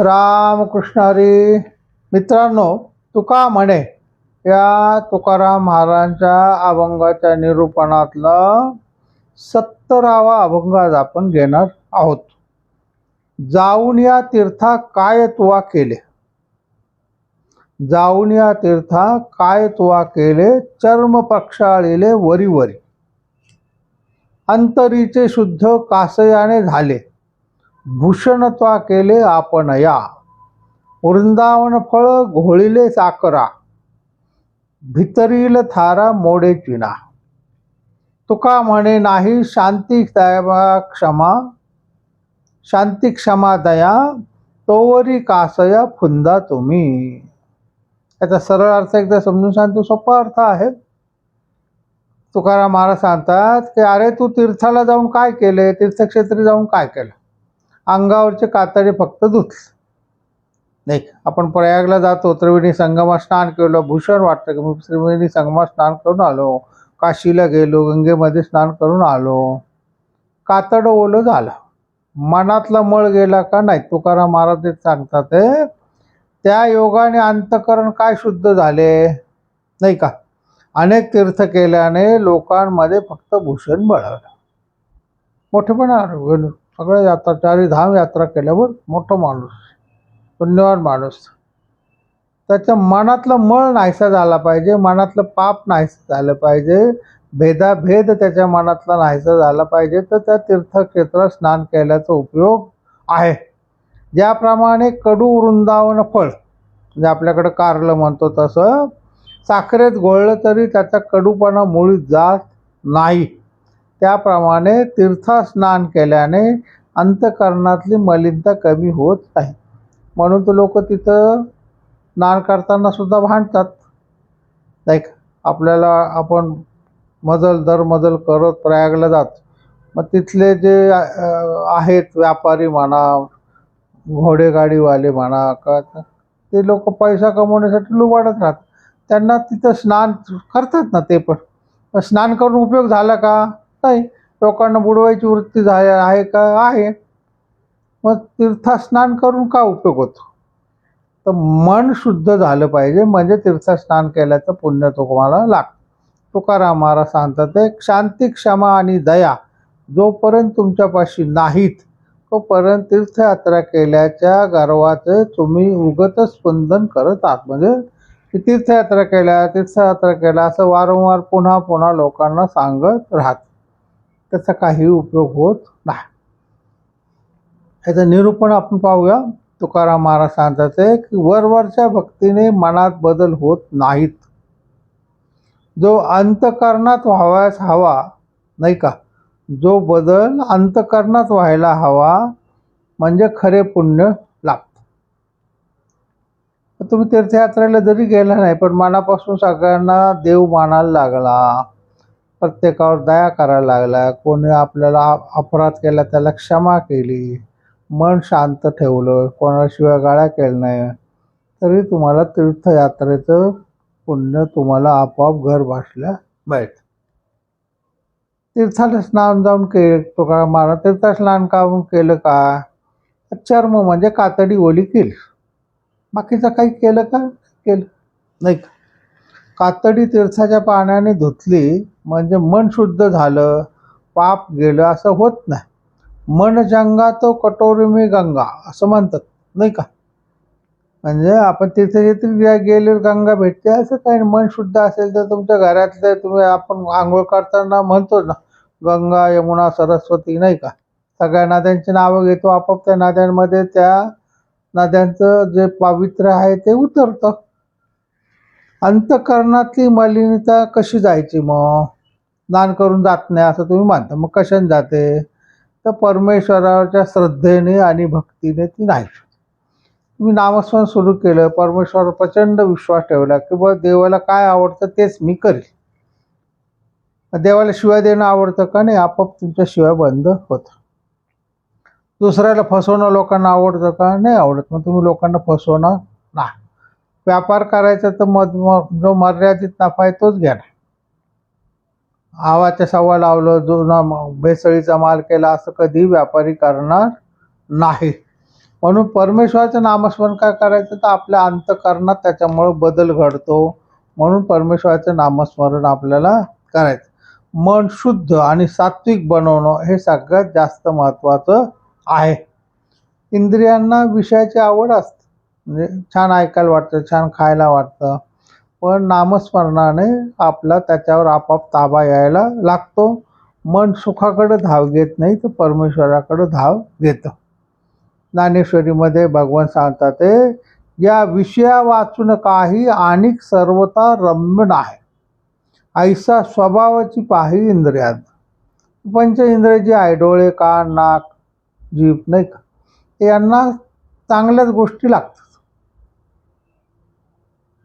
रामकृष्णारी मित्रांनो तुका म्हणे या तुकाराम महाराजांच्या अभंगाच्या निरूपणातलं सत्तरावा अभंग आज आपण घेणार आहोत. जाऊन या तीर्था काय तुवा केले? जाऊन या तीर्था काय तुवा केले? चर्म पक्षाळिले वरी वरी. अंतरीचे शुद्ध कासयाने झाले. भूषणत्वा केले आपण या. वृंदावन फळ घोळिले साकरा भितरील थारा मोडे चिना. तुका म्हणे नाही शांती दया क्षमा शांती क्षमा दया तोवरी कासया फुंदा तुम्ही. याचा सरळ अर्थ एकदा समजून सांगतो सोपा अर्थ आहे. तुकाराम महाराज सांगतात की अरे तू तीर्थाला जाऊन काय केले? तीर्थक्षेत्री जाऊन काय केलं? अंगावरचे कातडे फक्त धुतले नाही आपण प्रयागला जातो त्रिवेणी संगमा स्नान केलं भूषण वाटतं की मी त्रिवेणी संगमा स्नान करून आलो. काशीला गेलो गंगेमध्ये स्नान करून आलो. कातड ओलं झालं. मनातला मळ गेला का नाही तुकाराम महाराज सांगतात त्या योगाने अंतकरण काय शुद्ध झाले? नाही का? अनेक तीर्थ केल्याने लोकांमध्ये फक्त भूषण बळवलं. मोठेपणा सगळ्या यात्रा चारी धाम यात्रा केल्यावर मोठा माणूस पुण्यवान माणूस. त्याच्या मनातलं मळ नाहीसा झाला पाहिजे मनातलं पाप नाहीसं झालं पाहिजे भेदाभेद त्याच्या मनातला नाहीसा झाला पाहिजे तर त्या तीर्थक्षेत्रात स्नान केल्याचा उपयोग आहे. ज्याप्रमाणे कडू वृंदावन फळ म्हणजे आपल्याकडं कारलं म्हणतो तसं साखरेत गोळलं तरी त्याचा कडूपणा मुळी जात नाही. त्याप्रमाणे तीर्थस्नान केल्याने अंतकरणातली मलिनता कमी होत नाही म्हणून तर लोक तिथं स्नान करताना सुद्धा भांडतात. लाईक आपल्याला आपण मजल दर मजल करत प्रयागला जात मग तिथले जे आहेत व्यापारी म्हणा घोडेगाडीवाले म्हणा का ते लोक पैसा कमवण्यासाठी लुबाडत राहतात. त्यांना तिथं स्नान करतात ना ते पण. स्नान करून उपयोग झाला का? नाही लोकांना बुडवायची वृत्ती झाली आहे का? आहे. मग तीर्थस्नान करून का उपयोग होतो? तर मन शुद्ध झालं पाहिजे म्हणजे तीर्थस्नान केल्याचं पुण्य तुम्हाला लागतं. तुकाराम महाराज सांगतात एक शांती क्षमा आणि दया जोपर्यंत तुमच्यापाशी नाहीत तोपर्यंत तीर्थयात्रा केल्याच्या गर्वाचं तुम्ही उगत स्पंदन करत आहात. म्हणजे की तीर्थयात्रा केल्या तीर्थयात्रा केल्या असं वारंवार पुन्हा पुन्हा लोकांना सांगत राहत. त्याचा काही उपयोग होत नाही. याचं निरूपण आपण पाहूया. तुकाराम महाराज सांगतात की वरवरच्या भक्तीने मनात बदल होत नाहीत. जो अंतकरणात व्हावयास हवा नाही का? जो बदल अंतकरणात व्हायला हवा म्हणजे खरे पुण्य लागतं तुम्ही तीर्थयात्रेला जरी गेला नाही पण मनापासून सगळ्यांना देव मानायला लागला. प्रत्येकावर दया करायला लागला कोणी आपल्याला अपराध केला त्याला क्षमा केली. मन शांत ठेवलं. कोणाशिवाय गाळ्या केल्या नाही. तरी तुम्हाला तीर्थयात्रेचं पुण्य तुम्हाला आपोआप घर भासल्या मिळतं तीर्थाला स्नान जाऊन के तुका महाराज तीर्थ स्नान काऊन केलं का? चर्म म्हणजे कातडी ओली केली. बाकीचं काही केलं का? केलं. नाही का? कातडी तीर्थाच्या पाण्याने धुतली. म्हणजे मन शुद्ध झालं पाप गेलं असं होत नाही. मन जंगा तो कटोरी मी गंगा असं म्हणतात नाही का? म्हणजे आपण तीर्थक्षेत्री गेले गंगा भेटते असं काही नाही. मन शुद्ध असेल तर तुमच्या घरातले तुम्ही आपण आंघोळ करताना म्हणतो ना गंगा यमुना सरस्वती नाही का? सगळ्या नद्यांची नावं घेतो आपोआप त्या नद्यांमध्ये त्या नद्यांचं जे पावित्र्य आहे ते उतरतं. अंतकरणातली मलिनता कशी जायची मग? दान करून जात नाही असं तुम्ही मानता मग कशाने जाते? तर परमेश्वराच्या श्रद्धेने आणि भक्तीने ती नाही. तुम्ही नामस्मरण सुरू केलं परमेश्वर प्रचंड विश्वास ठेवला की बा देवाला काय आवडतं तेच मी करेल. देवाला शिवाय देणं आवडतं का नाही? आपोआप तुमच्या शिवाय बंद होतं. दुसऱ्याला फसवणं लोकांना आवडतं का नाही आवडत? मग तुम्ही लोकांना फसवणं नाही. व्यापार करायचा तर मध जो मर्यादित नफा आहे तोच घ्या आवाच्या सव्वा लावलं जुना भेसळीचा माल केला असं कधी व्यापारी करणार नाही. म्हणून परमेश्वराचं नामस्मरण काय करायचं? तर आपल्या अंतकरणात त्याच्यामुळं बदल घडतो. म्हणून परमेश्वराचं नामस्मरण आपल्याला करायचं. मन शुद्ध आणि सात्विक बनवणं हे सगळ्यात जास्त महत्त्वाचं आहे. इंद्रियांना विषयाची आवड असते. म्हणजे छान ऐकायला वाटतं छान खायला वाटतं. पण नामस्मरणाने आपला त्याच्यावर आपाप ताबा यायला लागतो. मन सुखाकडे धाव घेत नाही तर परमेश्वराकडे धाव घेतं. ज्ञानेश्वरीमध्ये भगवान सांगतात ते या विषया वाचून काही आणि सर्वता रम्य नाही. ऐसा स्वभावाची पाही इंद्रियात. पंच इंद्रिय जे आहे डोळे कान नाक जीभ नाही का? यांना चांगल्याच गोष्टी लागतात.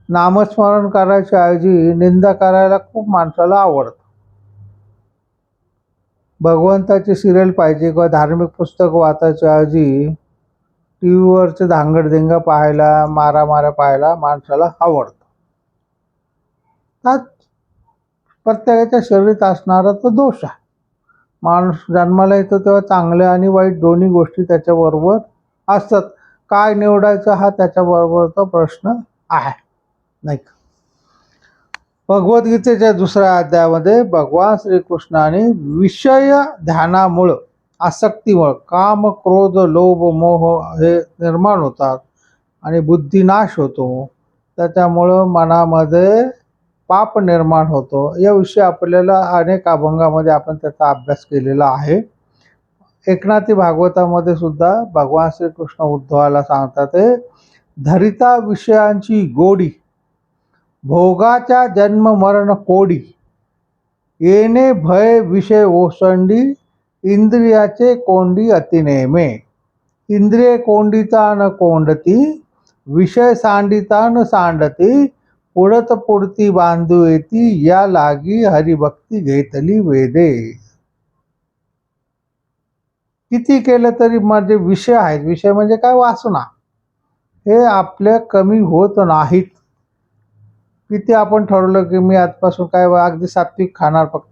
नामस्मरण करायच्या ऐवजी निंदा करायला खूप माणसाला आवडतं. भगवंताची सिरियल पाहिजे किंवा धार्मिक पुस्तक वाचायच्या ऐवजी टी व्हीवरचे धांगडधिंगा पाहायला मारामाऱ्या पाहायला माणसाला आवडतं. त्यात प्रत्येकाच्या शरीरात असणारा तो दोष आहे. माणूस जन्माला येतो तेव्हा चांगल्या आणि वाईट दोन्ही गोष्टी त्याच्याबरोबर असतात. काय निवडायचं हा त्याच्याबरोबरचा प्रश्न आहे. नाही का? भगवद्गीतेच्या दुसऱ्या अध्यायामध्ये भगवान श्रीकृष्णाने विषय ध्यानामुळं आसक्तीमुळं काम क्रोध लोभ मोह हे निर्माण होतात आणि बुद्धिनाश होतो. त्याच्यामुळं मनामध्ये पाप निर्माण होतो. याविषयी आपल्याला अनेक अभंगामध्ये आपण त्याचा अभ्यास केलेला आहे. एकनाथी भागवतामध्ये सुद्धा भगवान श्रीकृष्ण उद्धवाला सांगतात ते धरिता विषयांची गोडी भोगाच्या जन्म मरण कोडी. येणे भय विषय ओसंडी इंद्रियाचे कोंडी अतिनेमे इंद्रिय कोंडिता न कोंडती विषय सांडिता न सांडती पुढत पुढती बांधू येती या लागी हरिभक्ती घेतली वेदे. किती केलं तरी माझे विषय आहेत. विषय म्हणजे काय? वासना. हे आपल्या कमी होत नाहीत. किती आपण ठरवलं की मी आजपासून काय अगदी सात्विक खाणार फक्त.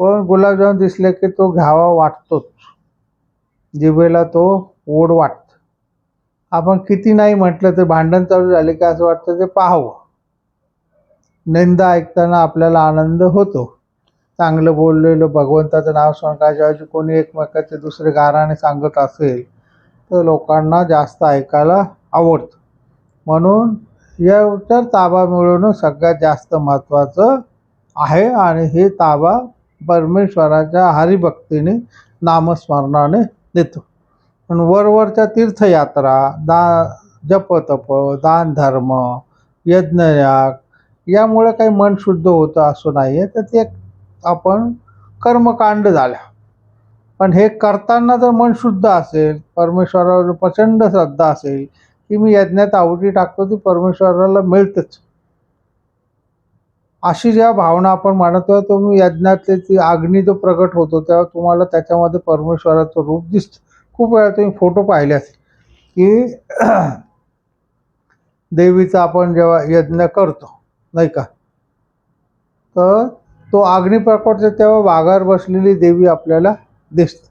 पण गुलाबजाम दिसले की तो घ्यावा वाटतोच. जिभेला तो ओढ वाटत. आपण किती नाही म्हटलं तर भांडण चालू झाले की असं वाटतं ते पाहावं. निंदा ऐकताना आपल्याला आनंद होतो. चांगलं बोललेलं भगवंताचं नाव स्मरणाच्या कोणी एकमेकाचे दुसरे गाराने सांगत असेल तर लोकांना जास्त ऐकायला आवडतं. म्हणून यावर ताबा मिळवणं सगळ्यात जास्त महत्त्वाचं आहे आणि हे ताबा परमेश्वराच्या हरिभक्तीने नामस्मरणाने देतो. पण वरवरच्या तीर्थयात्रा दा जपतप दान धर्म यज्ञयाग यामुळे काही मन शुद्ध होतं असं नाही आहे तर ते एक आपण कर्मकांड झाल्या पण हे करताना जर मन शुद्ध असेल परमेश्वरावर प्रचंड श्रद्धा असेल की मी यज्ञात आवडी टाकतो ती परमेश्वराला मिळतेच. अशी जेव्हा भावना आपण मानतो तेव्हा तुम्ही यज्ञातले ती अग्नी जो प्रगट होतो तेव्हा तुम्हाला त्याच्यामध्ये परमेश्वराचं रूप दिसतं. खूप वेळा तुम्ही फोटो पाहिले असेल की देवीचा आपण जेव्हा यज्ञ करतो नाही का? तर तो अग्नी प्रकटतो तेव्हा वाघावर बसलेली देवी आपल्याला दिसते.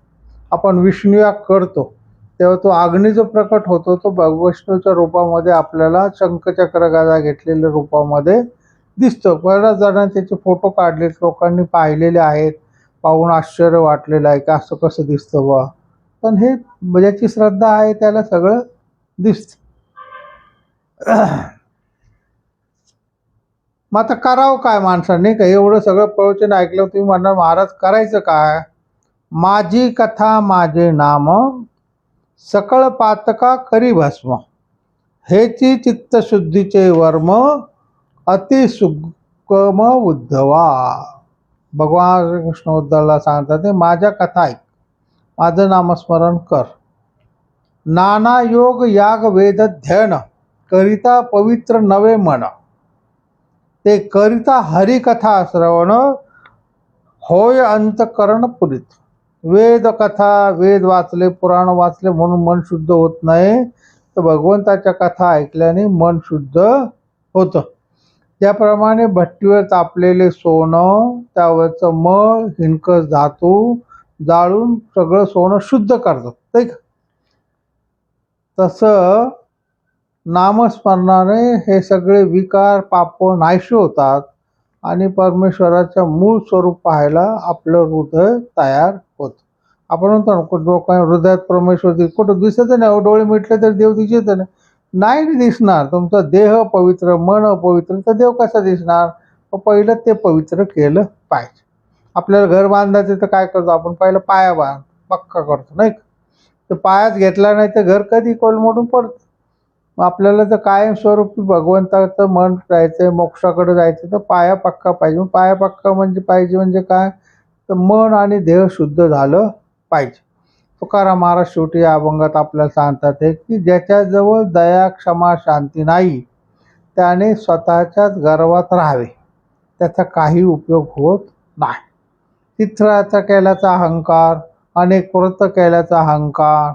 आपण विष्णूया करतो. तेव्हा तो अग्नी जो प्रकट होतो तो भगवष्णूच्या रूपामध्ये आपल्याला शंखचक्र गादा घेतलेल्या रूपामध्ये दिसतो. बऱ्याच जणांनी त्याचे फोटो काढलेत लोकांनी पाहिलेले आहेत. पाहून आश्चर्य वाटलेलं आहे की असं कसं दिसतं बा पण हे म्हणजे ज्याची श्रद्धा आहे त्याला सगळं दिसतं. मग आता करावं काय माणसांनी? का एवढं सगळं प्रवचन ऐकलं तुम्ही म्हणणार महाराज करायचं काय? माझी कथा माझे नाम सकळ पातका करी भस्म. हेची चित्तशुद्धीचे वर्म अतिसुगम उद्धवा. भगवान श्रीकृष्ण उद्धवला सांगतात ते माझ्या कथा ऐक. माझं नामस्मरण कर. नाना योग याग वेद ध्यान. करिता पवित्र नवे मन. ते करिता हरिकथा श्रवण होय अंतकरण पुरित. वेद कथा वेद वाचले पुराण वाचले म्हणून मन शुद्ध होत नाही. तर भगवंताच्या कथा ऐकल्याने मन शुद्ध होतं. त्याप्रमाणे भट्टीवर तापलेले सोनं त्यावरचं मळ हिणकस धातू जाळून सगळं सोनं शुद्ध करतात. ते का? तसं नामस्मरणाने हे सगळे विकार पाप नाहीशी होतात. आणि परमेश्वराचं मूळ स्वरूप पाहायला आपलं हृदय तयार होतं. आपण म्हणतो ना कुठं लोकांना हृदयात परमेश्वर दिस कुठं दिसत नाही अहो, डोळे मिटले तर देव दिसत नाही. नाही दिसणार तुमचा देह पवित्र मन अपवित्र तर देव कसा दिसणार? पहिलं ते पवित्र केलं पाहिजे. आपल्याला घर बांधायचं तर काय करतो? आपण पहिलं पाया बांध पक्का करतो नाही का? तर पायाच घेतला नाही तर घर कधी कोलमोडून पडतं? मग आपल्याला तर कायमस्वरूपी भगवंताचं मन जायचं आहे मोक्षाकडे जायचं तर पाया पक्का पाहिजे. पाया पक्का म्हणजे पाहिजे म्हणजे काय? तर मन आणि देह शुद्ध झालं पाहिजे. तुकाराम महाराज शेवटी या अभंगात आपल्याला सांगतात हे की ज्याच्याजवळ दया क्षमा शांती नाही त्याने स्वतःच्याच गर्वात राहावे. त्याचा काही उपयोग होत नाही. तिथराचा केल्याचा अहंकार अनेक व्रत केल्याचा अहंकार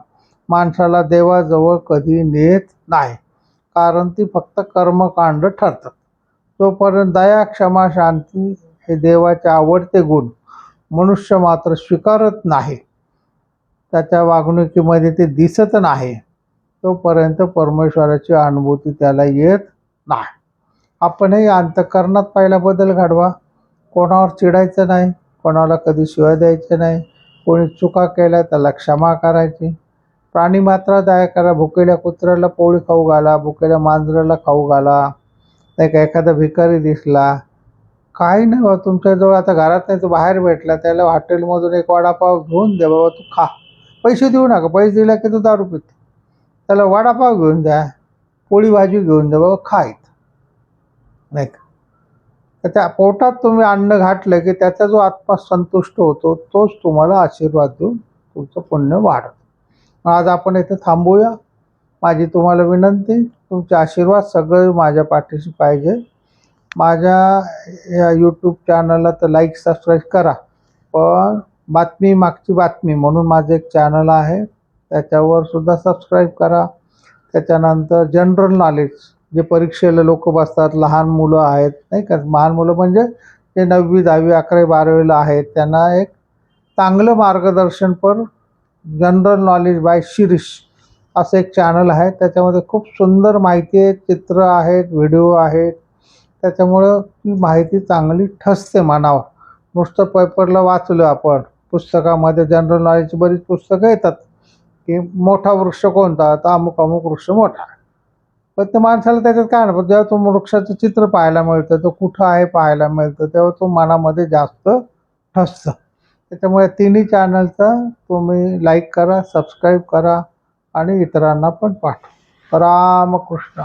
माणसाला देवाजवळ कधी नेत नाही. कारण ती फक्त कर्मकांड ठरतात. तोपर्यंत दया क्षमा शांती हे देवाचे आवडते गुण मनुष्य मात्र स्वीकारत नाही. त्याच्या वागणुकीमध्ये ते दिसत नाही. तोपर्यंत परमेश्वराची अनुभूती त्याला येत नाही. आपणही अंतकरणात पहिला बदल घडवा. कोणावर चिडायचं नाही कोणाला कधी शिवाय द्यायचे नाही. कोणी चुका केल्या त्याला क्षमा करायची. प्राणी मात्र दया करा भुकेल्या कुत्र्याला पोळी खाऊ घाला भुकेल्या मांजराला खाऊ घाला. नाही का एखादा भिकारी दिसला. काही नाही बाबा तुमच्याजवळ आता घरात नाही तो बाहेर भेटला. त्याला हॉटेलमधून एक वडापाव घेऊन दे बाबा तू खा. पैसे देऊ नका पैसे दिला की तू दारू पितो. त्याला वडापाव घेऊन द्या पोळी भाजी घेऊन द्या बाबा खा नाही का? त्या पोटात तुम्ही अन्न घातलं की त्याचा जो आत्मा संतुष्ट होतो तोच तुम्हाला आशीर्वाद देऊन तुमचं पुण्य वाढतं. आज आपण इथे थांबूया. माझी तुम्हाला विनंती तुमचे आशीर्वाद सगळे माझ्या पाठीशी पाहिजे. माझ्या या यूट्यूब चॅनलला तर लाईक सबस्क्राईब करा. पण बातमी मागची बातमी म्हणून माझं एक चॅनल आहे. त्याच्यावर सुद्धा सबस्क्राईब करा. त्याच्यानंतर जनरल नॉलेज जे परीक्षेला लोक बसतात लहान मुलं आहेत नाही का? लहान मुलं म्हणजे जे नववी दहावी अकरावी बारावीला आहेत त्यांना एक चांगलं मार्गदर्शनपर जनरल नॉलेज बाय शिरीष असं एक चॅनल आहे. त्याच्यामध्ये खूप सुंदर माहिती आहे चित्र आहेत व्हिडिओ आहेत. त्याच्यामुळं ती माहिती चांगली ठसते मनावर. नुसतं पेपरला वाचलो आपण. पुस्तकामध्ये जनरल नॉलेजची बरीच पुस्तकं येतात. की मोठा वृक्ष कोणता? तर अमुक अमुक वृक्ष मोठा पण ते माणसाला त्याच्यात काय नाही पण जेव्हा तो वृक्षाचं चित्र पाहायला मिळतं तो कुठं आहे पाहायला मिळतं तेव्हा तो मनामध्ये जास्त ठसतं. त्याच्यामुळे तिन्ही चॅनलचं तुम्ही लाईक करा सबस्क्राईब करा आणि इतरांना पण पाठवा. रामकृष्ण.